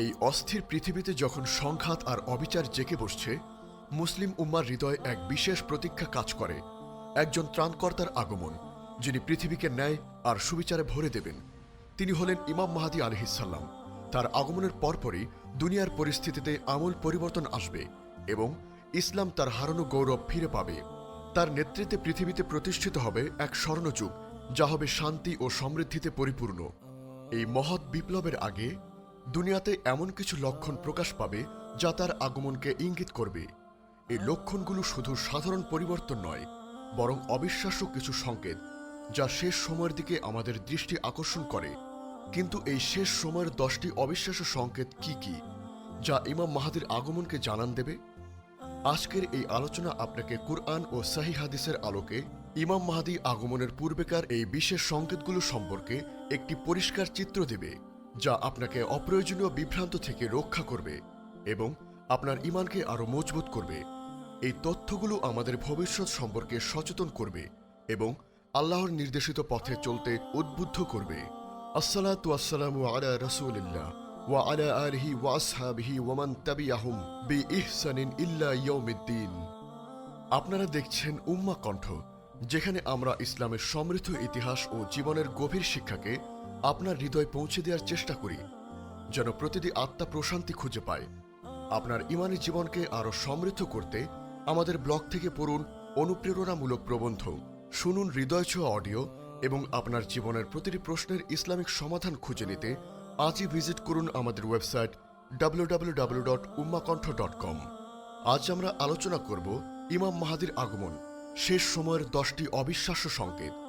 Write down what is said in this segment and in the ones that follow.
এই অস্থির পৃথিবীতে যখন সংঘাত আর অবিচার জেকে বসছে, মুসলিম উম্মার হৃদয়ে এক বিশেষ প্রতীক্ষা কাজ করে, একজন ত্রাণকর্তার আগমন, যিনি পৃথিবীকে ন্যায় আর সুবিচারে ভরে দেবেন। তিনি হলেন ইমাম মাহাদি আলহিসাল্লাম তার আগমনের পরপরই দুনিয়ার পরিস্থিতিতে আমূল পরিবর্তন আসবে এবং ইসলাম তার হারানো গৌরব ফিরে পাবে। তার নেতৃত্বে পৃথিবীতে প্রতিষ্ঠিত হবে এক স্বর্ণযুগ, যা হবে শান্তি ও সমৃদ্ধিতে পরিপূর্ণ। এই মহৎ বিপ্লবের আগে দুনিয়াতে এমন কিছু লক্ষণ প্রকাশ পাবে যা তার আগমনকে ইঙ্গিত করবে। এই লক্ষণগুলো শুধু সাধারণ পরিবর্তন নয়, বরং অবিশ্বাস্য কিছু সংকেত যা শেষ সময়ের দিকে আমাদের দৃষ্টি আকর্ষণ করে। কিন্তু এই শেষ সময়ের দশটি অবিশ্বাস্য সংকেত কি কি, যা ইমাম মাহাদির আগমনকে জানান দেবে? আজকের এই আলোচনা আপনাকে কুরআন ও সাহি হাদিসের আলোকে ইমাম মাহাদি আগমনের পূর্বেকার এই বিশেষ সংকেতগুলো সম্পর্কে একটি পরিষ্কার চিত্র দেবে। যা আপনাকে অপ্রয়োজনীয় বিভ্রান্ত থেকে রক্ষা করবে এবং আপনার ইমানকে আরও মজবুত করবে। এই তথ্যগুলো আমাদের ভবিষ্যৎ সম্পর্কে সচেতন করবে এবং আল্লাহর নির্দেশিত পথে চলতে উদ্বুদ্ধ করবে। আপনারা দেখছেন উম্মা কণ্ঠ, যেখানে আমরা ইসলামের সমৃদ্ধ ইতিহাস ও জীবনের গভীর শিক্ষাকে আপনার হৃদয়ে পৌঁছে দেওয়ার চেষ্টা করি, যেন প্রতিটি আত্মা প্রশান্তি খুঁজে পায়। আপনার ইমানি জীবনকে আরও সমৃদ্ধ করতে আমাদের ব্লগ থেকে পড়ুন অনুপ্রেরণামূলক প্রবন্ধ, শুনুন হৃদয় ছোঁয়া অডিও এবং আপনার জীবনের প্রতিটি প্রশ্নের ইসলামিক সমাধান খুঁজে নিতে আজই ভিজিট করুন আমাদের ওয়েবসাইট www.ummakantha.com আজ আমরা আলোচনা করব ইমাম মাহাদির আগমন, শেষ সময়ের দশটি অবিশ্বাস্য সংকেত।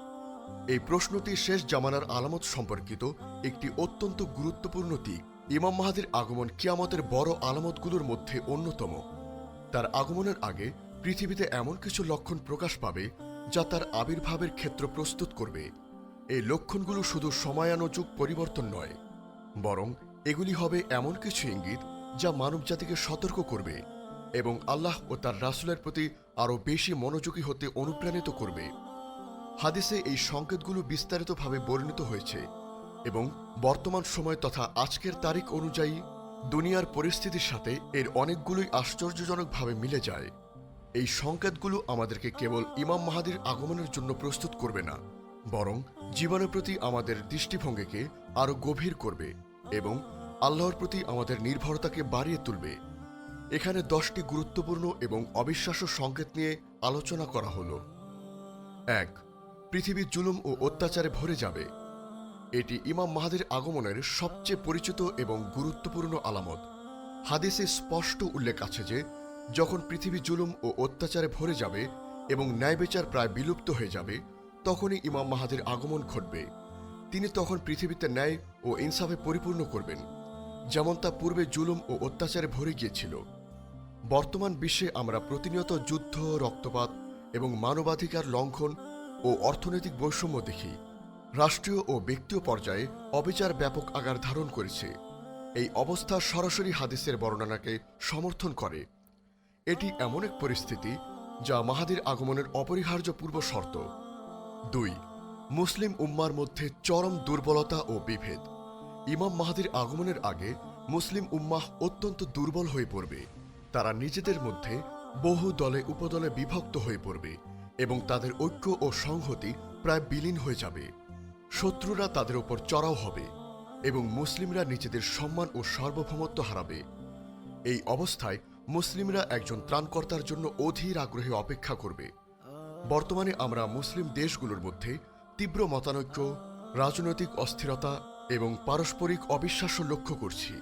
এই প্রশ্নটি শেষ জামানার আলামত সম্পর্কিত একটি অত্যন্ত গুরুত্বপূর্ণ দিক। ইমাম মাহাদির আগমন কিয়ামতের বড় আলামতগুলোর মধ্যে অন্যতম। তার আগমনের আগে পৃথিবীতে এমন কিছু লক্ষণ প্রকাশ পাবে যা তার আবির্ভাবের ক্ষেত্র প্রস্তুত করবে। এই লক্ষণগুলো শুধু সময়ানুযোগ পরিবর্তন নয়, বরং এগুলি হবে এমন কিছু ইঙ্গিত যা মানবজাতিকে সতর্ক করবে এবং আল্লাহ ও তার রাসুলের প্রতি আরও বেশি মনোযোগী হতে অনুপ্রাণিত করবে। হাদিসে এই সংকেতগুলো বিস্তারিতভাবে বর্ণিত হয়েছে এবং বর্তমান সময় তথা আজকের তারিখ অনুযায়ী দুনিয়ার পরিস্থিতির সাথে এর অনেকগুলোই আশ্চর্যজনকভাবে মিলে যায়। এই সংকেতগুলো আমাদেরকে কেবল ইমাম মাহাদির আগমনের জন্য প্রস্তুত করবে না, বরং জীবনের প্রতি আমাদের দৃষ্টিভঙ্গিকে আরও গভীর করবে এবং আল্লাহর প্রতি আমাদের নির্ভরতাকে বাড়িয়ে তুলবে। এখানে দশটি গুরুত্বপূর্ণ এবং অবিশ্বাস্য সংকেত নিয়ে আলোচনা করা হলো। এক পৃথিবী জুলুম ও অত্যাচারে ভরে যাবে। এটি ইমাম মাহাদের আগমনের সবচেয়ে পরিচিত এবং গুরুত্বপূর্ণ আলামত। হাদিসে স্পষ্ট উল্লেখ আছে যে, যখন পৃথিবী জুলুম ও অত্যাচারে ভরে যাবে এবং ন্যায়বিচার প্রায় বিলুপ্ত হয়ে যাবে, তখনই ইমাম মাহাদের আগমন ঘটবে। তিনি তখন পৃথিবীতে ন্যায় ও ইনসাফে পরিপূর্ণ করবেন, যেমন তা পূর্বে জুলুম ও অত্যাচারে ভরে গিয়েছিল। বর্তমান বিশ্বে আমরা প্রতিনিয়ত যুদ্ধ, রক্তপাত এবং মানবাধিকার লঙ্ঘন ও অর্থনৈতিক বৈষম্য দেখি রাষ্ট্রীয় ও ব্যক্তিয় পর্যায়ে অবিচার ব্যাপক আকার ধারণ করেছে। এই অবস্থা সরাসরি হাদিসের বর্ণনাকে সমর্থন করে। এটি এমন এক পরিস্থিতি যা মাহাদির আগমনের অপরিহার্য পূর্ব শর্ত। দুই, মুসলিম উম্মার মধ্যে চরম দুর্বলতা ও বিভেদ। ইমাম মাহাদির আগমনের আগে মুসলিম উম্মাহ অত্যন্ত দুর্বল হয়ে পড়বে। তারা নিজেদের মধ্যে বহু দলে, উপদলে বিভক্ত হয়ে পড়বে। এবং তাদের ঐক্য ও সংহতি প্রায় বিলীন হয়ে যাবে। শত্রুরা তাদের ওপর চড়াও হবে এবং মুসলিমরা নিজেদের সম্মান ও সার্বভৌমত্ব হারাবে। এই অবস্থায় মুসলিমরা একজন ত্রাণকর্তার জন্য অধীর আগ্রহে অপেক্ষা করবে। বর্তমানে আমরা মুসলিম দেশগুলোর মধ্যে তীব্র মতানৈক্য, রাজনৈতিক অস্থিরতা এবং পারস্পরিক অবিশ্বাস্য লক্ষ্য করছি,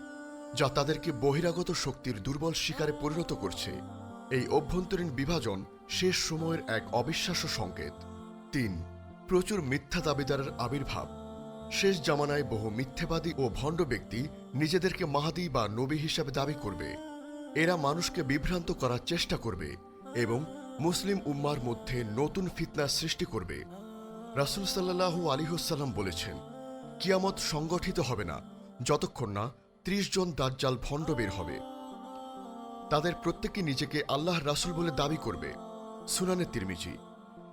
যা তাদেরকে বহিরাগত শক্তির দুর্বল শিকারে পরিণত করছে। এই অভ্যন্তরীণ বিভাজন শেষ সময়ের এক অবিশ্বাস্য সংকেত। তিন, প্রচুর মিথ্যা দাবিদারের আবির্ভাব। শেষ জামানায় বহু মিথ্যেবাদী ও ভণ্ড ব্যক্তি নিজেদেরকে মাহাদি বা নবী হিসাবে দাবি করবে। এরা মানুষকে বিভ্রান্ত করার চেষ্টা করবে এবং মুসলিম উম্মার মধ্যে নতুন ফিতনা সৃষ্টি করবে। রাসুল সাল্লাহু আলিহসাল্লাম বলেছেন, কিয়ামত সংগঠিত হবে না, যতক্ষণ না ত্রিশ জন দাজ্জাল ভণ্ড বের হবে। তাদের প্রত্যেকে নিজেকে আল্লাহ রাসুল বলে দাবি করবে। সুনানে তিরমিজি।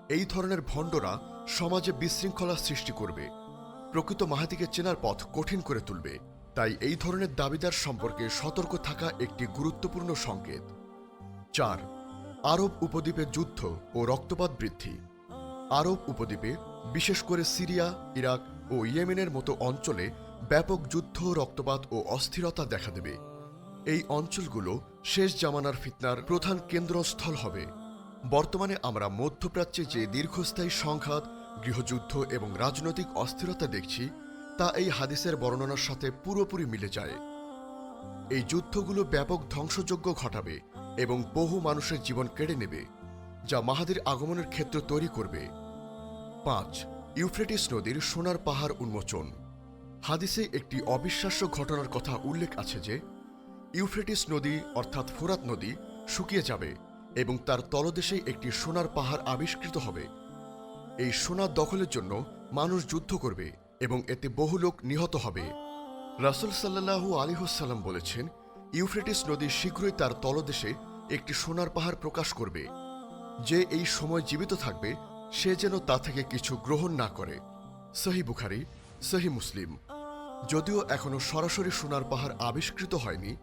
এই ধরনের ভণ্ডরা সমাজে বিশৃঙ্খলা সৃষ্টি করবে। প্রকৃত মাহাতিকে চেনার পথ কঠিন করে তুলবে। তাই এই ধরনের দাবিদার সম্পর্কে সতর্ক থাকা একটি গুরুত্বপূর্ণ সংকেত। চার, আরব উপদ্বীপে যুদ্ধ ও রক্তপাত বৃদ্ধি। আরব উপদ্বীপে, বিশেষ করে সিরিয়া, ইরাক ও ইয়েমেনের মতো অঞ্চলে ব্যাপক যুদ্ধ, রক্তপাত ও অস্থিরতা দেখা দেবে। এই অঞ্চলগুলো শেষ জামানার ফিতনার প্রধান কেন্দ্রস্থল হবে। বর্তমানে আমরা মধ্যপ্রাচ্যে যে দীর্ঘস্থায়ী সংঘাত, গৃহযুদ্ধ এবং রাজনৈতিক অস্থিরতা দেখছি, তা এই হাদিসের বর্ণনার সাথে পুরোপুরি মিলে যায়। এই যুদ্ধগুলো ব্যাপক ধ্বংসযজ্ঞ ঘটাবে এবং বহু মানুষের জীবন কেড়ে নেবে, যা মাহাদির আগমনের ক্ষেত্র তৈরি করবে। পাঁচ, ইউফ্রেটিস নদীর সোনার পাহাড় উন্মোচন। হাদিসে একটি অবিশ্বাস্য ঘটনার কথা উল্লেখ আছে যে ইউফ্রেটিস নদী, অর্থাৎ ফোরাত নদী, শুকিয়ে যাবে এবং তার তলদেশে একটি সোনার পাহাড় আবিষ্কৃত হবে। এই সোনা দখলের জন্য মানুষ যুদ্ধ করবে এবং এতে বহু লোক নিহত হবে। রাসুল সাল্লাহু আলিহুসাল্লাম বলেছেন, ইউফ্রেটিস নদী শীঘ্রই তার তলদেশে একটি সোনার পাহাড় প্রকাশ করবে। যে এই সময় জীবিত থাকবে, সে যেন তা থেকে কিছু গ্রহণ না করে। সহি বুখারি, সহি মুসলিম। যদিও এখনও সরাসরি সোনার পাহাড় আবিষ্কৃত হয়নি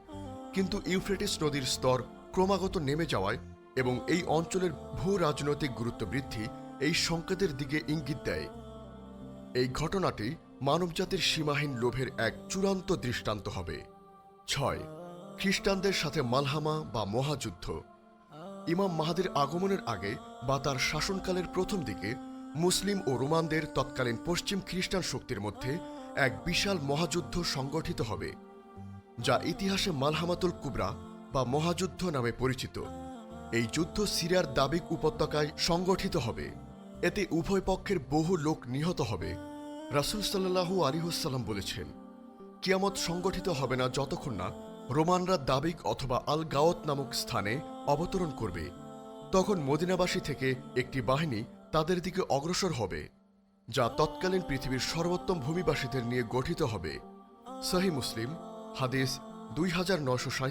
কিন্তু ইউফ্রেটিস নদীর স্তর ক্রমাগত নেমে যাওয়ায় এবং এই অঞ্চলের ভূ রাজনৈতিক গুরুত্ব বৃদ্ধি এই সংকেতের দিকে ইঙ্গিত দেয়। এই ঘটনাটি মানবজাতির সীমাহীন লোভের এক চূড়ান্ত দৃষ্টান্ত হবে। ছয়, খ্রিস্টানদের সাথে মালহামা বা মহাযুদ্ধ। ইমাম মাহাদের আগমনের আগে বা তার শাসনকালের প্রথম দিকে মুসলিম ও রোমানদের তৎকালীন পশ্চিম খ্রিস্টান শক্তির মধ্যে এক বিশাল মহাযুদ্ধ সংগঠিত হবে। যা ইতিহাসে মালহামাতুল কুবরা বা মহাযুদ্ধ নামে পরিচিত। এই যুদ্ধ সিরিয়ার দাবিক উপত্যকায় সংগঠিত হবে। এতে উভয় পক্ষের বহু লোক নিহত হবে, রাসুল সাল্লাহু আলিহুসাল্লাম বলেছেন। কিয়ামত সংগঠিত হবে না যতক্ষণ না রোমানরা দাবিক অথবা আল গাওত নামক স্থানে অবতরণ করবে। তখন মদিনাবাসী থেকে একটি বাহিনী তাদের দিকে অগ্রসর হবে, যা তৎকালীন পৃথিবীর সর্বোত্তম ভূমিবাসীদের নিয়ে গঠিত হবে। সহি মুসলিম হাদিস দুই হাজার নশো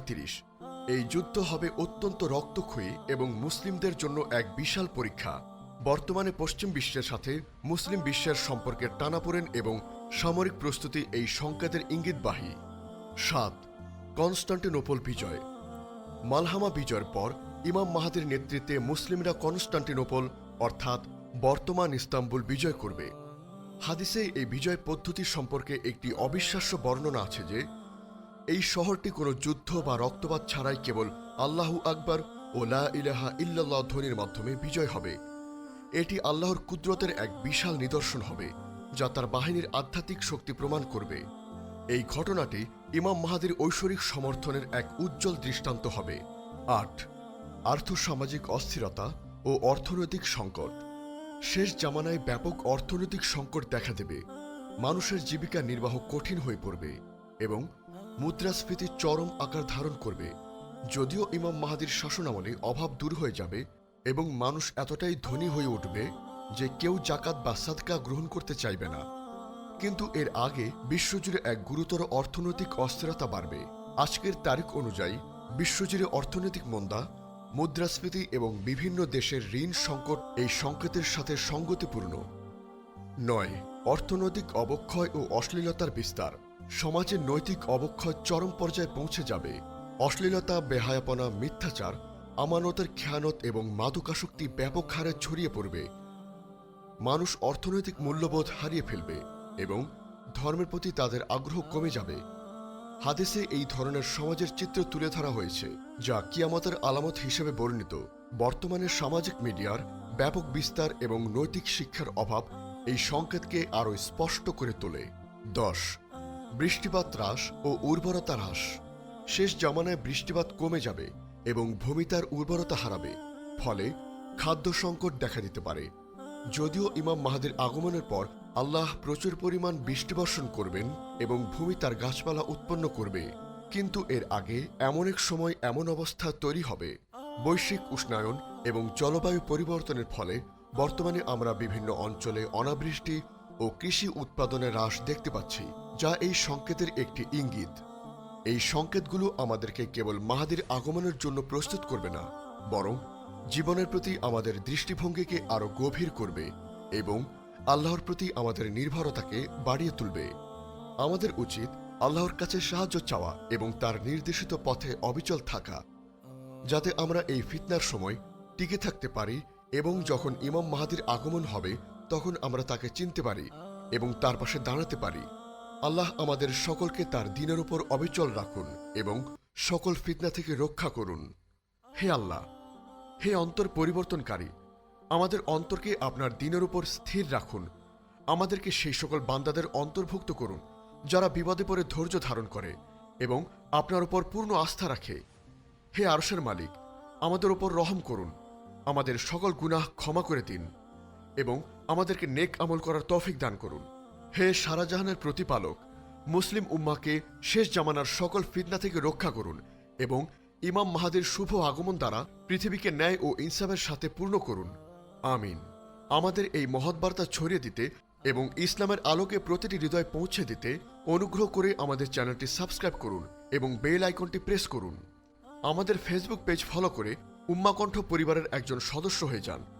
এই যুদ্ধ হবে অত্যন্ত রক্তক্ষয়ী এবং মুসলিমদের জন্য এক বিশাল পরীক্ষা। বর্তমানে পশ্চিম বিশ্বের সাথে মুসলিম বিশ্বের সম্পর্কের টানাপোড়েন এবং সামরিক প্রস্তুতি এই সংকেতের ইঙ্গিতবাহী। সাত, কনস্টান্টিনোপল বিজয়। মালহামা বিজয়ের পর ইমাম মাহাদির নেতৃত্বে মুসলিমরা কনস্টান্টিনোপল, অর্থাৎ বর্তমান ইস্তাম্বুল, বিজয় করবে। হাদিসে এই বিজয় পদ্ধতি সম্পর্কে একটি অবিশ্বাস্য বর্ণনা আছে যে এই শহরটি কোনো যুদ্ধ বা রক্তপাত ছাড়াই কেবল আল্লাহু আকবর ও লা ইলাহা ইল্লাল্লাহ ধ্বনির মাধ্যমে বিজয় হবে। এটি আল্লাহর কুদরতের এক বিশাল নিদর্শন হবে, যা তার বাহিনীর আধ্যাত্মিক শক্তি প্রমাণ করবে। এই ঘটনাটি ইমাম মাহাদির ঐশ্বরিক সমর্থনের এক উজ্জ্বল দৃষ্টান্ত হবে। আট, আর্থসামাজিক অস্থিরতা ও অর্থনৈতিক সংকট। শেষ জামানায় ব্যাপক অর্থনৈতিক সংকট দেখা দেবে। মানুষের জীবিকা নির্বাহ কঠিন হয়ে পড়বে এবং মুদ্রাস্ফীতি চরম আকার ধারণ করবে। যদিও ইমাম মাহাদির শাসনামলে অভাব দূর হয়ে যাবে এবং মানুষ এতটাই ধনী হয়ে উঠবে যে কেউ জাকাত বা সাদকা গ্রহণ করতে চাইবে না। কিন্তু এর আগে বিশ্বজুড়ে এক গুরুতর অর্থনৈতিক অস্থিরতা বাড়বে। আজকের তারিখ অনুযায়ী বিশ্বজুড়ে অর্থনৈতিক মন্দা, মুদ্রাস্ফীতি এবং বিভিন্ন দেশের ঋণ সংকট এই সংকেতের সাথে সঙ্গতিপূর্ণ। নয়, অর্থনৈতিক অবক্ষয় ও অশ্লীলতার বিস্তার। সমাজের নৈতিক অবক্ষয় চরম পর্যায়ে পৌঁছে যাবে। অশ্লীলতা, বেহায়াপনা, মিথ্যাচার, আমানতের খেয়ানত এবং মাদকাসক্তি ব্যাপক হারে ছড়িয়ে পড়বে। মানুষ অর্থনৈতিক মূল্যবোধ হারিয়ে ফেলবে এবং ধর্মের প্রতি তাদের আগ্রহ কমে যাবে। হাদিসে এই ধরনের সমাজের চিত্র তুলে ধরা হয়েছে, যা কিয়ামতের আলামত হিসেবে বর্ণিত। বর্তমানে সামাজিক মিডিয়ার ব্যাপক বিস্তার এবং নৈতিক শিক্ষার অভাব এই সংকেতকে আরও স্পষ্ট করে তোলে। দশ বৃষ্টিপাত হ্রাস ও উর্বরতা হ্রাস। শেষ জামানায় বৃষ্টিপাত কমে যাবে এবং ভূমি তার উর্বরতা হারাবে। ফলে খাদ্য সংকট দেখা দিতে পারে। যদিও ইমাম মাহাদির আগমনের পর আল্লাহ প্রচুর পরিমাণ বৃষ্টিবর্ষণ করবেন এবং ভূমি তার গাছপালা উৎপন্ন করবে। কিন্তু এর আগে এমন এক সময় এমন অবস্থা তৈরি হবে। বৈশ্বিক উষ্ণায়ন এবং জলবায়ু পরিবর্তনের ফলে বর্তমানে আমরা বিভিন্ন অঞ্চলে অনাবৃষ্টি ও কৃষি উৎপাদনে হ্রাস দেখতে পাচ্ছি, যা এই সংকেতের একটি ইঙ্গিত। এই সংকেতগুলো আমাদেরকে কেবল মাহাদির আগমনের জন্য প্রস্তুত করবে না, বরং জীবনের প্রতি আমাদের দৃষ্টিভঙ্গিকে আরও গভীর করবে এবং আল্লাহর প্রতি আমাদের নির্ভরতাকে বাড়িয়ে তুলবে। আমাদের উচিত আল্লাহর কাছে সাহায্য চাওয়া এবং তার নির্দেশিত পথে অবিচল থাকা, যাতে আমরা এই ফিতনার সময় টিকে থাকতে পারি এবং যখন ইমাম মাহাদির আগমন হবে তখন আমরা তাকে চিনতে পারি এবং তার পাশে দাঁড়াতে পারি। আল্লাহ আমাদের সকলকে তার দিনের উপর অবিচল রাখুন এবং সকল ফিতনা থেকে রক্ষা করুন। হে আল্লাহ, হে অন্তর পরিবর্তনকারী, আমাদের অন্তরকে আপনার দিনের উপর স্থির রাখুন। আমাদেরকে সেই সকল বান্দাদের অন্তর্ভুক্ত করুন, যারা বিপদে পড়ে ধৈর্য ধারণ করে এবং আপনার উপর পূর্ণ আস্থা রাখে। হে আরশের মালিক, আমাদের উপর রহম করুন। আমাদের সকল গুনাহ ক্ষমা করে দিন। এবং আমাদেরকে নেক আমল করার তফিক দান করুন। হে সারাজাহানের প্রতিপালক, মুসলিম উম্মাকে শেষ জামানার সকল ফিতনা থেকে রক্ষা করুন এবং ইমাম মাহাদের শুভ আগমন দ্বারা পৃথিবীকে ন্যায় ও ইনসাফের সাথে পূর্ণ করুন। আমিন। আমাদের এই মহৎ বার্তা ছড়িয়ে দিতে এবং ইসলামের আলোকে প্রতিটি হৃদয় পৌঁছে দিতে অনুগ্রহ করে আমাদের চ্যানেলটি সাবস্ক্রাইব করুন এবং বেল আইকনটি প্রেস করুন। আমাদের ফেসবুক পেজ ফলো করে উম্মাকণ্ঠ পরিবারের একজন সদস্য হয়ে যান।